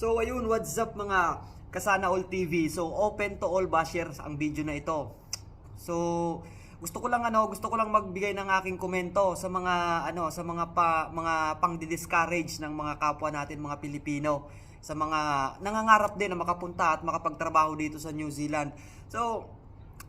So ayun, what's up mga Kasana All TV. So open to all bashers ang video na ito. So gusto ko lang ano, gusto ko lang magbigay ng aking komento sa mga ano, sa mga pa, mga pang-discourage ng mga kapwa natin mga Pilipino sa mga nangangarap din na makapunta at makapagtrabaho dito sa New Zealand. So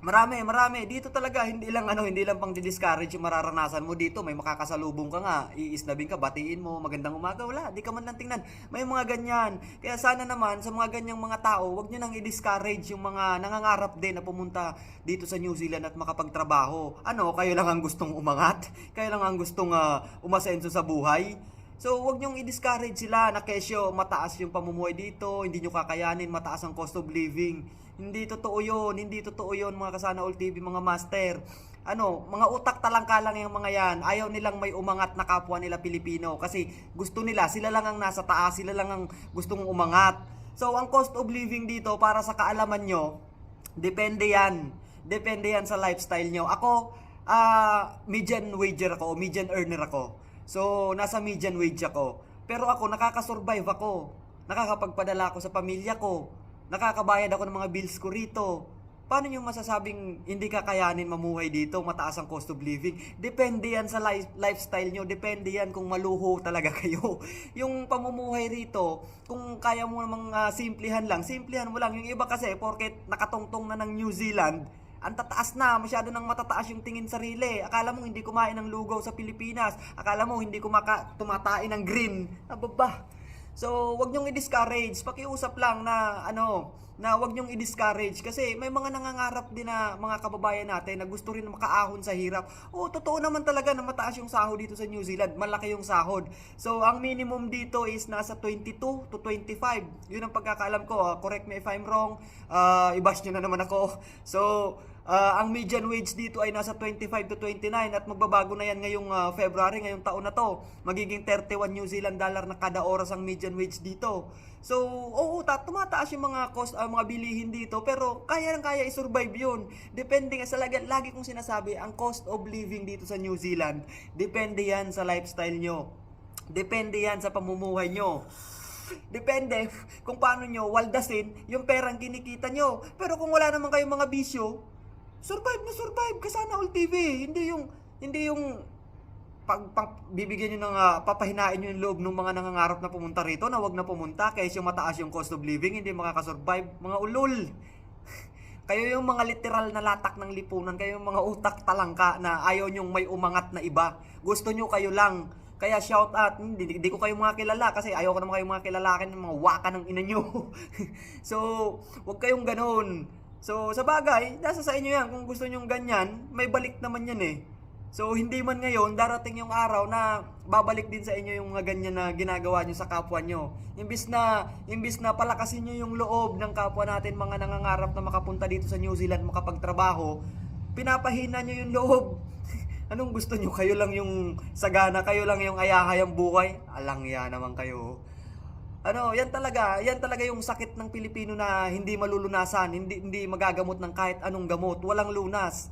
Marami, marami. Dito talaga, hindi lang ano, hindi lang pang discourage yung mararanasan mo dito. May makakasalubong ka nga, iislabing ka, batiin mo, magandang umaga, wala, di ka man lang tingnan. May mga ganyan. Kaya sana naman, sa mga ganyang mga tao, wag nyo nang i-discourage yung mga nangangarap din na pumunta dito sa New Zealand at makapagtrabaho. Ano, kayo lang ang gustong umangat? Kayo lang ang gustong uh, umasenso sa buhay? So, wag niyong i-discourage sila na kesyo mataas yung pamumuhay dito, hindi niyo kakayanin, mataas ang cost of living. Hindi totoo yun, hindi totoo yun mga kasana all TV, mga master. Ano, mga utak talangka lang yung mga yan. Ayaw nilang may umangat na kapwa nila Pilipino kasi gusto nila, sila lang ang nasa taas, sila lang ang gustong umangat. So, ang cost of living dito, para sa kaalaman nyo, depende yan. Depende yan sa lifestyle nyo. Ako, ah median wager ako, median earner ako. So, nasa median wage ako. Pero ako, nakakasurvive ako. Nakakapagpadala ako sa pamilya ko. Nakakabayad ako ng mga bills ko rito. Paano nyo masasabing hindi kakayanin mamuhay dito, mataas ang cost of living? Depende yan sa life, lifestyle nyo, depende yan kung maluho talaga kayo. yung pamumuhay rito, kung kaya mo namang ah, simplihan lang, simplihan mo lang. Yung iba kasi, porket nakatungtong na ng New Zealand, ang tataas na, masyado nang matataas yung tingin sarili. Akala mo hindi kumain ng lugaw sa Pilipinas. Akala mo hindi kumaka tumatain ng green. Ababa. So, wag niyong i-discourage. Pakiusap lang na ano, na wag niyong i-discourage kasi may mga nangangarap din na mga kababayan natin na gusto rin makaahon sa hirap. Oo, totoo naman talaga na mataas yung sahod dito sa New Zealand. Malaki yung sahod. So, ang minimum dito is nasa 22 to 25. Yun ang pagkakaalam ko. ah. correct me if I'm wrong. Uh, ibash nyo na naman ako. So, Ah, ang median wage dito ay nasa 25 to 29 at magbabago na yan ngayong ah, February, ngayong taon na to. Magiging 31 New Zealand dollar na kada oras ang median wage dito. So, oo, ta tumataas yung mga cost, ah, mga bilihin dito, pero kaya lang kaya i-survive yun. Depende nga sa lagi, lagi kong sinasabi, ang cost of living dito sa New Zealand, depende yan sa lifestyle nyo. Depende yan sa pamumuhay nyo. Depende kung paano nyo waldasin yung perang kinikita nyo. Pero kung wala naman kayong mga bisyo, survive na survive kasana all TV. Hindi yung hindi yung pag, pag bibigyan niyo ng ah, papahinain niyo yung loob ng mga nangangarap na pumunta rito na wag na pumunta kaysa yung mataas yung cost of living, hindi makakasurvive. Mga ulol. kayo yung mga literal na latak ng lipunan, kayo yung mga utak talangka na ayaw nyong may umangat na iba. Gusto nyo kayo lang. Kaya shout out, hindi, hindi ko kayo mga kilala kasi ayaw ko naman kayo mga kilalakin ng mga waka ng ina nyo. so, wag kayong ganun. So, sa bagay, nasa sa inyo yan. Kung gusto nyo ganyan, may balik naman yan eh. So, hindi man ngayon, darating yung araw na babalik din sa inyo yung mga ganyan na ginagawa nyo sa kapwa nyo. Imbis na, imbis na palakasin nyo yung loob ng kapwa natin, mga nangangarap na makapunta dito sa New Zealand, makapagtrabaho, pinapahina nyo yung loob. Anong gusto nyo? Kayo lang yung sagana, kayo lang yung ayahayang buhay? Alang ya naman kayo. Ano, yan talaga, yan talaga yung sakit ng Pilipino na hindi malulunasan, hindi hindi magagamot ng kahit anong gamot, walang lunas.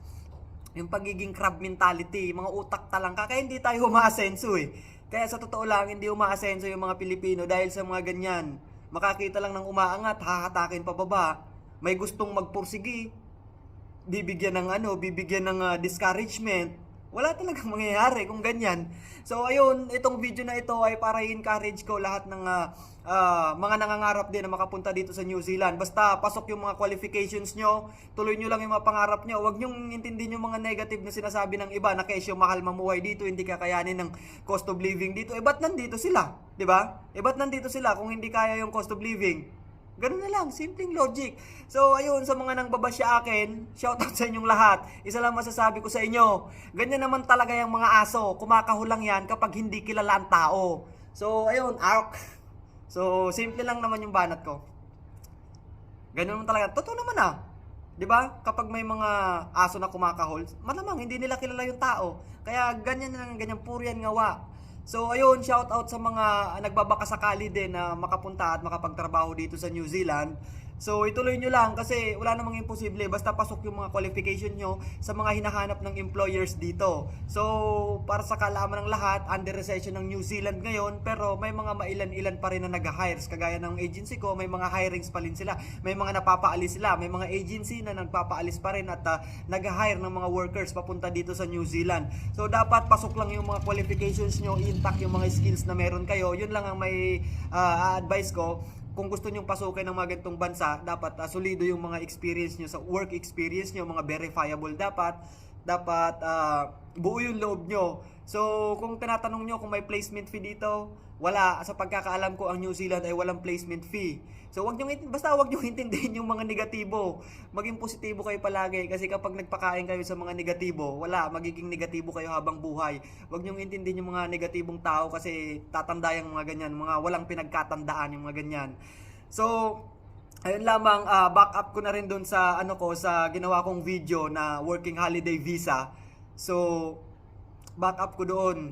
Yung pagiging crab mentality, mga utak talangka, kaya hindi tayo umaasenso eh. Kaya sa totoo lang, hindi umaasenso yung mga Pilipino dahil sa mga ganyan. Makakita lang ng umaangat, hahatakin pababa. May gustong magpursigi, bibigyan ng ano, bibigyan ng ah, discouragement. Wala talagang mangyayari kung ganyan. So ayun, itong video na ito ay para i-encourage ko lahat ng ah, ah, mga nangangarap din na makapunta dito sa New Zealand. Basta pasok yung mga qualifications nyo, tuloy nyo lang yung mga pangarap nyo. Huwag nyong intindihin yung mga negative na sinasabi ng iba na kesyo mahal mamuhay dito, hindi kakayanin ng cost of living dito. Eh ba't nandito sila? 'Di ba? Eh ba't nandito sila kung hindi kaya yung cost of living? Ganun na lang, simpleng logic. So, ayun, sa mga nang babasya akin, shoutout sa inyong lahat. Isa lang masasabi ko sa inyo, ganyan naman talaga yung mga aso. Kumakahulang yan kapag hindi kilala ang tao. So, ayun, ark. So, simple lang naman yung banat ko. Ganun naman talaga. Totoo naman ah. 'Di ba? Kapag may mga aso na kumakahol, malamang hindi nila kilala yung tao. Kaya ganyan lang, ganyan puro yan ngawa. So ayun, shout out sa mga nagbabakasakali din na makapunta at makapagtrabaho dito sa New Zealand. So ituloy nyo lang kasi wala namang imposible basta pasok yung mga qualification nyo sa mga hinahanap ng employers dito. So para sa kalaman ng lahat, under recession ng New Zealand ngayon pero may mga mailan-ilan pa rin na nag-hires. Kagaya ng agency ko, may mga hirings pa rin sila. May mga napapaalis sila. May mga agency na nagpapaalis pa rin at uh, nag-hire ng mga workers papunta dito sa New Zealand. So dapat pasok lang yung mga qualifications nyo, intact yung mga skills na meron kayo. Yun lang ang may uh, advice ko kung gusto nyong pasukin ng mga ganitong bansa, dapat uh, solido yung mga experience nyo sa work experience nyo, mga verifiable dapat. Dapat uh, buo yung loob nyo. So, kung tinatanong nyo kung may placement fee dito, wala. Sa pagkakaalam ko, ang New Zealand ay walang placement fee. So, wag nyo, basta wag nyo intindihin yung mga negatibo. Maging positibo kayo palagi kasi kapag nagpakain kayo sa mga negatibo, wala, magiging negatibo kayo habang buhay. Wag nyo intindihin yung mga negatibong tao kasi tatanda yung mga ganyan, mga walang pinagkatandaan yung mga ganyan. So, ayun lamang, ah, back up ko na rin doon sa ano ko, sa ginawa kong video na working holiday visa. So, back up ko doon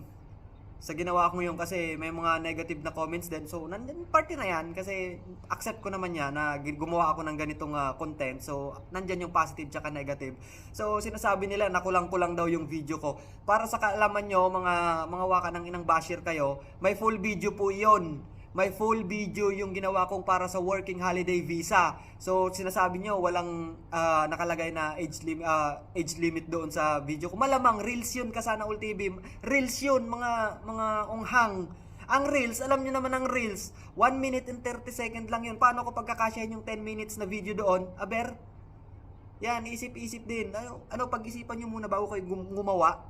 sa ginawa ko yun kasi may mga negative na comments din. So, nandun party na yan kasi accept ko naman yan na gumawa ako ng ganitong ah, content. So, nandyan yung positive tsaka negative. So, sinasabi nila na kulang-kulang daw yung video ko. Para sa kaalaman nyo, mga, mga waka ng inang basher kayo, may full video po yon may full video yung ginawa kong para sa working holiday visa. So sinasabi nyo walang ah, nakalagay na age lim ah, age limit doon sa video ko. Malamang reels yun kasana ul TV. Reels yun mga mga unghang. Ang reels, alam nyo naman ang reels, 1 minute and 30 second lang yun. Paano ko pagkakasyahin yung 10 minutes na video doon? Aber, yan, isip-isip din. Ano, ano pag-isipan nyo muna bago kayo gum- gumawa?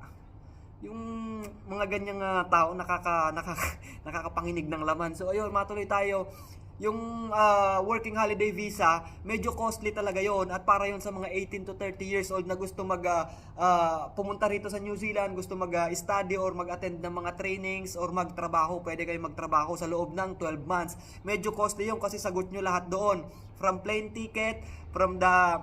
Yung mga ganyang ah, tao nakaka, nakaka nakakapanginig ng laman. So ayun, matuloy tayo. Yung ah, working holiday visa, medyo costly talaga yon at para yon sa mga 18 to 30 years old na gusto mag ah, ah, pumunta rito sa New Zealand, gusto mag-study or mag-attend ng mga trainings or magtrabaho, pwede kayo magtrabaho sa loob ng 12 months. Medyo costly yun kasi sagot nyo lahat doon. From plane ticket, from the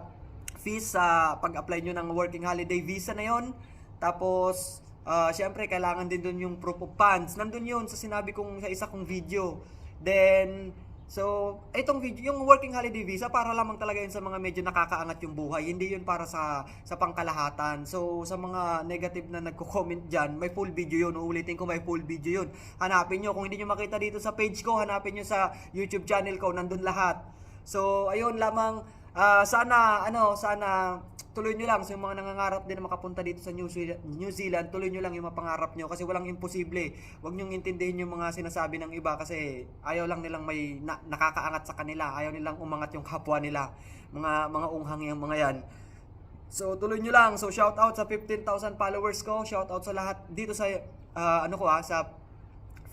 fees sa pag-apply nyo ng working holiday visa na yon. Tapos, ah syempre, kailangan din doon yung proof of funds. Nandun yun sa sinabi kong sa isa kong video. Then, so, itong video, yung working holiday visa, para lamang talaga yun sa mga medyo nakakaangat yung buhay. Hindi yun para sa, sa pangkalahatan. So, sa mga negative na nagko-comment dyan, may full video yun. Uulitin ko, may full video yun. Hanapin nyo. Kung hindi nyo makita dito sa page ko, hanapin nyo sa YouTube channel ko. Nandun lahat. So, ayun lamang, ah, sana, ano, sana, tuloy nyo lang sa mga nangangarap din na makapunta dito sa New Zealand, New Zealand, tuloy nyo lang yung mga pangarap nyo kasi walang imposible. Huwag nyo intindihin yung mga sinasabi ng iba kasi ayaw lang nilang may na- nakakaangat sa kanila, ayaw nilang umangat yung kapwa nila. Mga mga unghang yung mga yan. So tuloy nyo lang. So shout out sa 15,000 followers ko, shout out sa lahat dito sa ah, ano ko ah, sa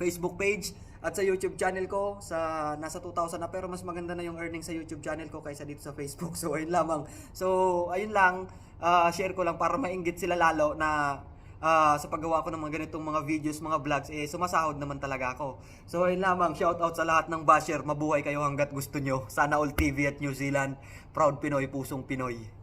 Facebook page at sa YouTube channel ko sa nasa 2,000 na pero mas maganda na yung earning sa YouTube channel ko kaysa dito sa Facebook. So ayun lamang. So ayun lang, ah, share ko lang para mainggit sila lalo na ah, sa paggawa ko ng mga ganitong mga videos, mga vlogs, eh sumasahod naman talaga ako. So ayun lamang, shout out sa lahat ng basher. Mabuhay kayo hanggat gusto nyo. Sana all TV at New Zealand. Proud Pinoy, pusong Pinoy.